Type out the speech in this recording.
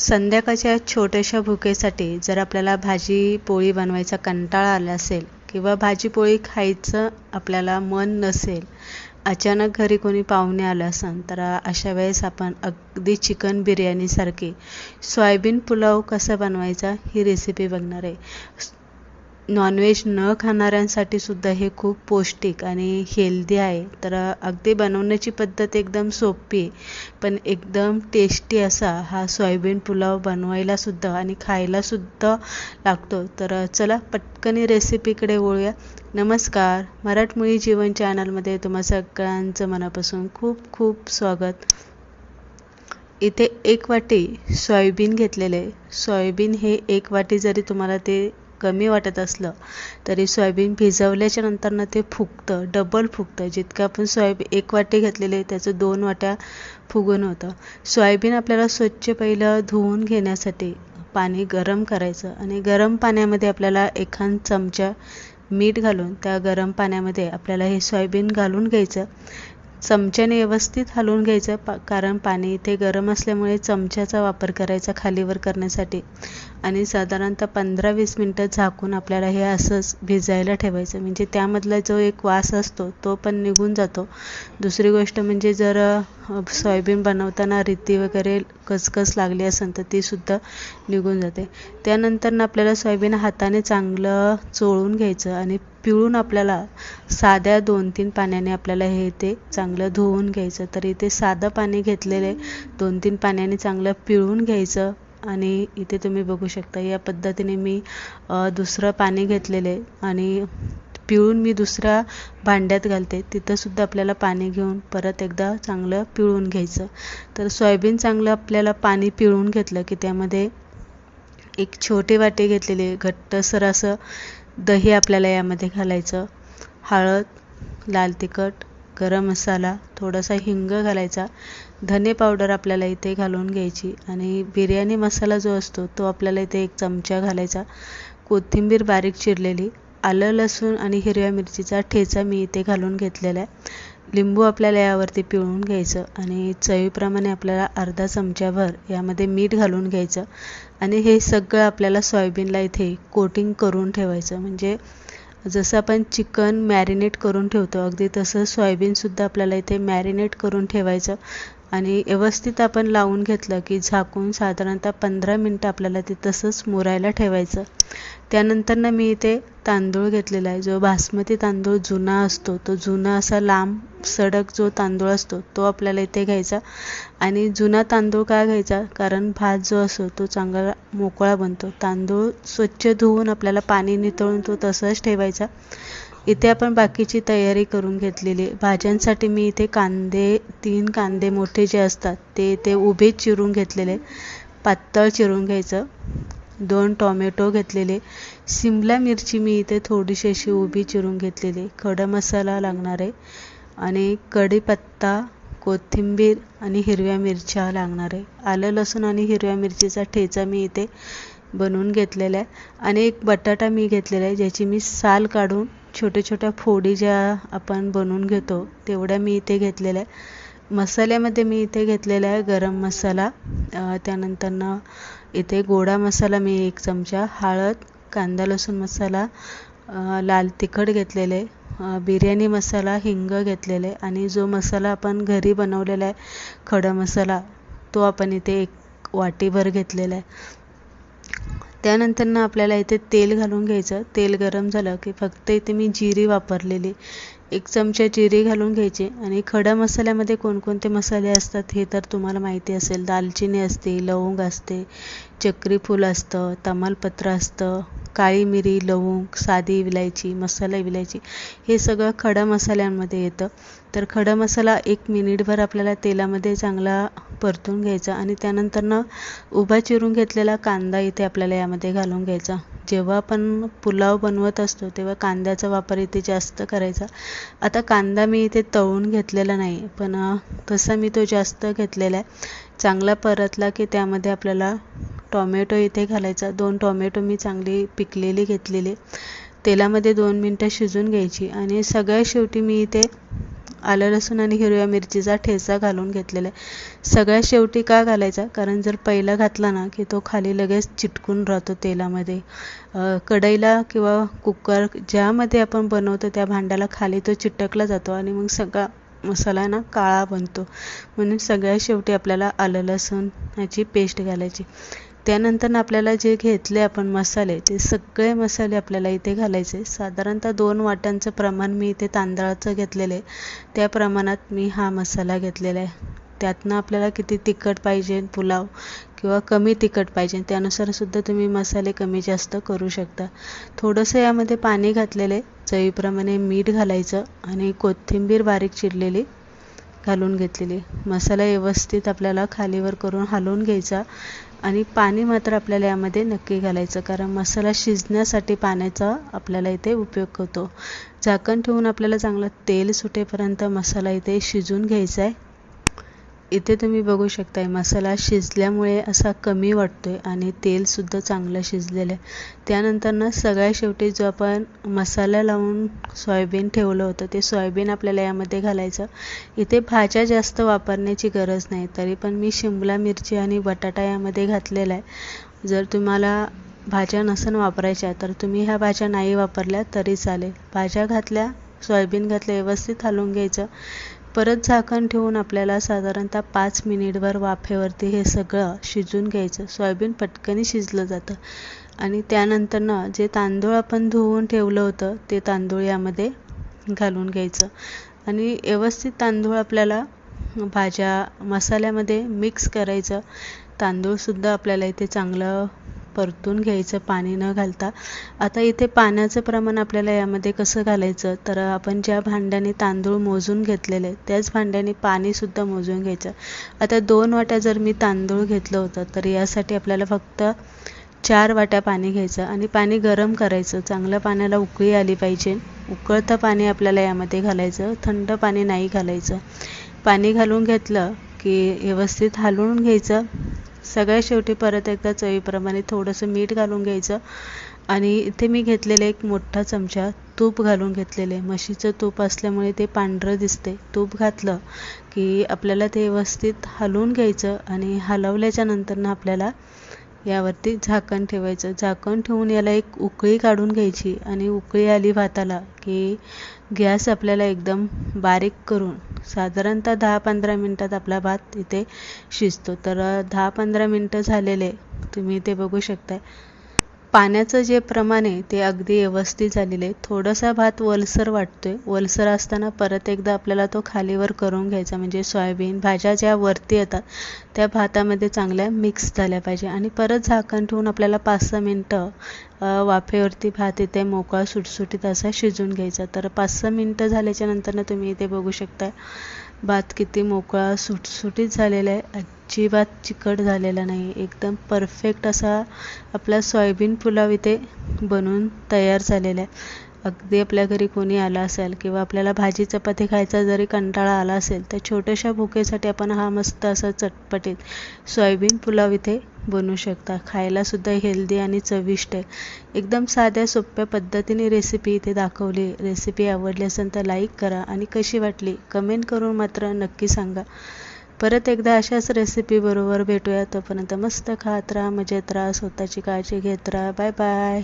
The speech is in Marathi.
संध्याकाळच्या छोट्याशा भुकेसाठी जर आपल्याला भाजी पोळी बनवायचा कंटाळा आला असेल किंवा भाजी पोळी खायचं आपल्याला मन नसेल अचानक घरी कोणी पाहुणे आलं असेल तर अशा वेळेस आपण अगदी चिकन बिर्याणीसारखी सोयाबीन पुलाव कसा बनवायचा ही रेसिपी बघणार आहे. नॉनव्हेज न खाणाऱ्यांसाठी सुद्धा हे खूप पौष्टिक आणि हेल्दी आहे. तर अगदी बनवण्याची पद्धत एकदम सोपी पण एकदम टेस्टी असा हा सोयाबीन पुलाव बनवायला सुद्धा आणि खायला सुद्धा लागतो. तर चला पटकन रेसिपीकडे वळूया. नमस्कार. मराठमोळी जीवन चॅनलमध्ये तुम्हा सगळ्यांचं मनापासून खूप खूप स्वागत. इथे एक वाटी सोयाबीन घेतलेले सोयाबीन हे एक वाटी जरी तुम्हाला ते कमी वाटत असलं तरी सोयाबीन भिजवल्याच्या नंतरनं ते फुगतं डबल फुगतं. जितकं आपण सोयाबीन एक वाटी घेतलेले त्याचं दोन वाट्या फुगून होतं. सोयाबीन आपल्याला स्वच्छ पहिलं धुवून घेण्यासाठी पाणी गरम करायचं आणि गरम पाण्यामध्ये आपल्याला एखाद चमचा मीठ घालून त्या गरम पाण्यामध्ये आपल्याला हे सोयाबीन घालून घ्यायचं. चमच्याने व्यवस्थित हलवून घ्यायचं पा कारण पाणी इथे गरम असल्यामुळे चमच्याचा वापर करायचा खालीवर करण्यासाठी. आणि साधारणतः पंधरा वीस मिनटं झाकून आपल्याला हे असंच भिजायला ठेवायचं. म्हणजे त्यामधला जो एक वास असतो तो पण निघून जातो. दुसरी गोष्ट म्हणजे जर सोयाबीन बनवताना रीती वगैरे कचकच लागली असेल तर तीसुद्धा निघून जाते. त्यानंतर आपल्याला सोयाबीन हाताने चांगलं चोळून घ्यायचं आणि पिळून आपल्याला साध्या दोन तीन पाण्याने आपल्याला हे ते चांगलं धुवून घ्यायचं. तर इथे साधं पाणी घेतलेले दोन तीन पाण्याने चांगलं पिळून घ्यायचं. आणि इथे तुम्ही बघू शकता या पद्धतीने मी दुसरं पाणी घेतलेले आणि पिळून मी दुसऱ्या भांड्यात घालते. तिथंसुद्धा आपल्याला पाणी घेऊन परत एकदा चांगलं पिळून घ्यायचं. तर सोयाबीन चांगलं आपल्याला पाणी पिळून घेतलं की त्यामध्ये एक छोटे वाटे घेतलेले घट्टसर असं दही आपल्याला यामध्ये घालायचं. हळद लाल तिखट गरम मसाला थोडासा हिंग घालायचा. धने पावडर आपल्याला इथे घालून घ्यायची. आणि बिर्याणी मसाला जो असतो तो आपल्याला इथे एक चमचा घालायचा. कोथिंबीर बारीक चिरलेली आलं लसूण आणि हिरव्या मिरचीचा ठेचा मी इथे घालून घेतलेला आहे. लिंबू आपल्याला यावरती पिळून घ्यायचं आणि चवीप्रमाणे आपल्याला अर्धा चमच्याभर यामध्ये मीठ घालून घ्यायचं आणि हे सगळं आपल्याला सोयाबीनला इथे कोटिंग करून ठेवायचं. म्हणजे जसं आपण चिकन मॅरिनेट करून ठेवतो अगदी तसं सोयाबीनसुद्धा आपल्याला इथे मॅरिनेट करून ठेवायचं आणि व्यवस्थित आपण लावून घेतलं की झाकून साधारणतः पंधरा मिनटं आपल्याला ते तसंच मुरायला ठेवायचं. त्यानंतर ना मी इथे तांदूळ घेतलेला आहे. जो बासमती तांदूळ जुना असतो तो जुना असा लांब सडक जो तांदूळ असतो तो आपल्याला इथे घ्यायचा. आणि जुना तांदूळ का घ्यायचा? कारण भात जो असतो तो चांगला मोकळा बनतो. तांदूळ स्वच्छ धुवून आपल्याला पाणी नितळून तो तसाच ठेवायचा. इथे आपण बाकीची तयारी करून घेतलेली भाज्यांसाठी मी इथे कांदे तीन कांदे मोठे जे असतात ते ते उभे चिरून घेतलेले पातळ चिरून घ्यायचं. दोन टॉमॅटो घेतलेले. शिमला मिरची मी इथे थोडीशी अशी उभी चिरून घेतलेली. खडा मसाला लागणार आहे आणि कढीपत्ता कोथिंबीर आणि हिरव्या मिरच्या लागणार आहे. आलं लसूण आणि हिरव्या मिरचीचा ठेचा मी इथे बनवून घेतलेला आहे आणि एक बटाटा मी घेतलेला आहे ज्याची मी साल काढून छोट्या छोट्या फोडी ज्या आपण बनवून घेतो तेवढ्या मी इथे घेतलेल्या आहे. मसाल्यामध्ये मी इथे घेतलेला आहे गरम मसाला. त्यानंतरनं इथे गोडा मसाला मी एक चमचा हळद कांदा लसूण मसाला लाल तिखट घेतलेले बिर्याणी मसाला हिंग घेतलेले आणि जो मसाला आपण घरी बनवलेला आहे खडा मसाला तो आपण इथे एक वाटीभर घेतलेला आहे. त्यानंतर आपल्याला इथे तेल घालून घ्यायचं. तेल गरम झालं की फक्त इथे मी जिरी वापरलेली. एक चमचा जिरे घालून घ्यायचे आणि खडा मसाल्यामध्ये कोणकोणते मसाले असतात हे तर तुम्हाला माहिती असेल. दालचिनी असते लवंग असते चक्रीफूल असतं तमालपत्र असतं काळी मिरी लवंग साधी विलायची मसाला विलायची हे सगळं खडा मसाल्यांमध्ये येतं. तर खडा मसाला एक मिनिटभर आपल्याला तेलामध्ये चांगला परतून घ्यायचा आणि त्यानंतरनं उभा चिरून घेतलेला कांदा इथे आपल्याला यामध्ये घालून घ्यायचा. जेव्हा आपण पुलाव बनवत असतो तेव्हा कांद्याचा वापर इथे जास्त करायचा. आता कांदा मी इथे तळून घेतलेला नाही पण तसा मी तो जास्त घेतलेला आहे. चांगला परतला की त्यामध्ये आपल्याला टॉमॅटो इथे घालायचा. दोन टॉमॅटो मी चांगली पिकलेली घेतलेली. तेलामध्ये दोन मिनटं शिजून घ्यायची आणि सगळ्यात शेवटी मी इथे आलं लसूण आणि हिरव्या मिरचीचा ठेचा घालून घेतलेला आहे. सगळ्यात शेवटी का घालायचा? कारण जर पहिला घातला ना की तो खाली लगेच चिटकून राहतो तेलामध्ये. कढईला किंवा कुकर ज्यामध्ये आपण बनवतो त्या भांड्याला खाली तो चिटकला जातो आणि मग सगळा मसाला ना काळा बनतो. म्हणून सगळ्यात शेवटी आपल्याला आलं लसूण याची पेस्ट घालायची. त्यानंतर आपल्याला जे घेतले आपण मसाले ते सगळे मसाले आपल्याला इथे घालायचे. साधारणतः दोन वाट्यांचं प्रमाण मी इथे तांदळाचं घेतलेलं आहे. त्या प्रमाणात मी हा मसाला घेतलेला आहे. त्यातनं आपल्याला किती तिखट पाहिजे पुलाव किंवा कमी तिखट पाहिजे त्यानुसार सुद्धा तुम्ही मसाले कमी जास्त करू शकता. थोडंसं यामध्ये पाणी घातलेले चवीप्रमाणे मीठ घालायचं आणि कोथिंबीर बारीक चिरलेली घालून घेतलेली. मसाला व्यवस्थित आपल्याला खालीवर करून हलवून घ्यायचा. आणि पाणी मात्र आपल्याला यामध्ये नक्की घालायचं कारण मसाला शिजण्यासाठी पाण्याचा आपल्याला इथे उपयोग होतो. झाकण ठेवून आपल्याला चांगलं तेल सुटेपर्यंत मसाला इथे शिजून घ्यायचा आहे. इथे तुम्ही बघू शकताय मसाला शिजल्यामुळे असा कमी वाटतोय आणि तेलसुद्धा चांगलं शिजलेलं आहे. त्यानंतर ना सगळ्या शेवटी जो आपण मसाला लावून सोयाबीन ठेवलं होतं ते सोयाबीन आपल्याला यामध्ये घालायचं. इथे भाज्या जास्त वापरण्याची गरज नाही तरी पण मी शिमला मिरची आणि बटाटा यामध्ये घातलेला आहे. जर तुम्हाला भाज्या नसन वापरायच्या तर तुम्ही ह्या भाज्या नाही वापरल्या तरी चालेल. भाज्या घातल्या सोयाबीन घातल्या व्यवस्थित हलवून घ्यायचं. परत झाकण ठेवून आपल्याला साधारणतः पाच मिनिटभर वाफेवरती हे सगळं शिजून घ्यायचं. सोयाबीन पटकनी शिजलं जातं. आणि त्यानंतर ना जे तांदूळ आपण धुवून ठेवलं होतं ते तांदूळ यामध्ये घालून घ्यायचं. आणि व्यवस्थित तांदूळ आपल्याला भाज्या मसाल्यामध्ये मिक्स करायचं. तांदूळसुद्धा आपल्याला इथे चांगलं परतून घ्यायचं पाणी न घालता. आता इथे पाण्याचं प्रमाण आपल्याला यामध्ये कसं घालायचं? तर आपण ज्या भांड्याने तांदूळ मोजून घेतलेले त्याच भांड्याने पाणीसुद्धा मोजून घ्यायचं. आता दोन वाट्या जर मी तांदूळ घेतलं होतं तर यासाठी आपल्याला फक्त चार वाट्या पाणी घ्यायचं आणि पाणी गरम करायचं. चांगलं पाण्याला उकळी आली पाहिजे. उकळतं पाणी आपल्याला यामध्ये घालायचं. थंड पाणी नाही घालायचं. पाणी घालून घेतलं की व्यवस्थित हलवून घ्यायचं. सगळ्यात शेवटी परत एकदा चवीप्रमाणे थोडंसं मीठ घालून घ्यायचं. आणि इथे मी घेतलेले एक मोठा चमचा तूप घालून घेतलेले म्हशीचं तूप असल्यामुळे ते पांढरं दिसते तूप घातलं की आपल्याला ते व्यवस्थित हलवून घ्यायचं आणि हलवल्याच्या नंतरनं आपल्याला यावरती झाकण ठेवायचं. झाकण ठेवून याला एक उकळी काढून घ्यायची आणि उकळी आली भाताला की गॅस आपल्याला एकदम बारीक करून साधारणतः दहा पंधरा मिनटात आपला भात इथे शिजतो. तर दहा पंधरा मिनटं झालेले तुम्ही इथे बघू शकताय. पाण्याचं जे प्रमाण आहे ते अगदी व्यवस्थित झालेलं आहे. थोडासा भात वलसर वाटतोय. वलसर असताना परत एकदा आपल्याला तो खालीवर करून घ्यायचा. म्हणजे सोयाबीन भाज्या ज्या वरती येतात त्या भातामध्ये चांगल्या मिक्स झाल्या पाहिजे. आणि परत झाकण ठेवून आपल्याला पाच सहा मिनटं वाफेवरती भात इथे मोकळा सुटसुटीत असा शिजून घ्यायचा. तर पाच सहा मिनटं झाल्याच्या नंतरनं तुम्ही इथे बघू शकता भात किती मोकळा सुटसुटीत झालेला आहे. अजिबात चिकट झालेला नाही. एकदम परफेक्ट असा आपला सोयाबीन पुलाव इथे बनवून तयार झालेला आहे. अगदी आपल्या घरी कोणी आलं असेल किंवा आपल्याला भाजी चपाती खायचा जरी कंटाळा आला असेल तर छोट्याशा भुकेसाठी आपण हा मस्त असा चटपटीत सोयाबीन पुलाव इथे बनवू शकता. खायलासुद्धा हेल्दी आणि चविष्ट आहे. एकदम साध्या सोप्या पद्धतीने रेसिपी इथे दाखवली. रेसिपी आवडली असेल तर लाईक करा आणि कशी वाटली कमेंट करून मात्र नक्की सांगा. परत एकदा अशाच रेसिपीबरोबर भेटूया. तोपर्यंत मस्त खात राहा मजेत राहा स्वतःची काळजी घेत राहा. Bye bye